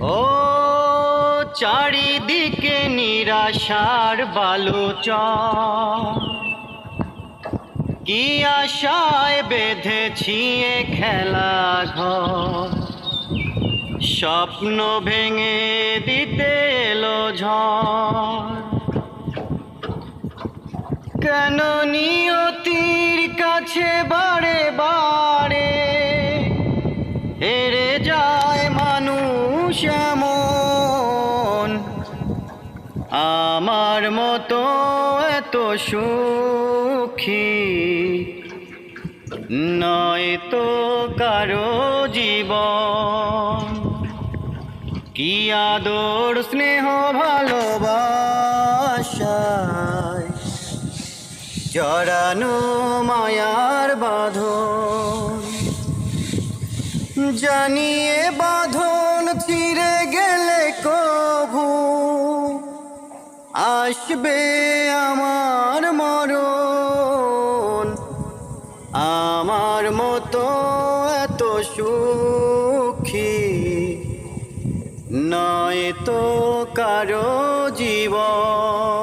ও চারিদিকে নিরাশার বালুচ কি আশায় বেঁধেছি এ খেলা ঘর স্বপ্ন ভেঙে দিতে এলো কেন নিয়তির কাছে বারে বারে হেরে যায় মানুষ? এমন আমার মতো এত সুখী নয় তো কারও জীবন। কি আদর, স্নেহ, ভালোবাসায় জড়ানো মায়ার বাঁধন। জানিয়ে বাঁধন ছিঁড়ে গেলে কভু আসবে আমার মরণ, আমার মতো এত সুখী নয় তো কারও জীবন।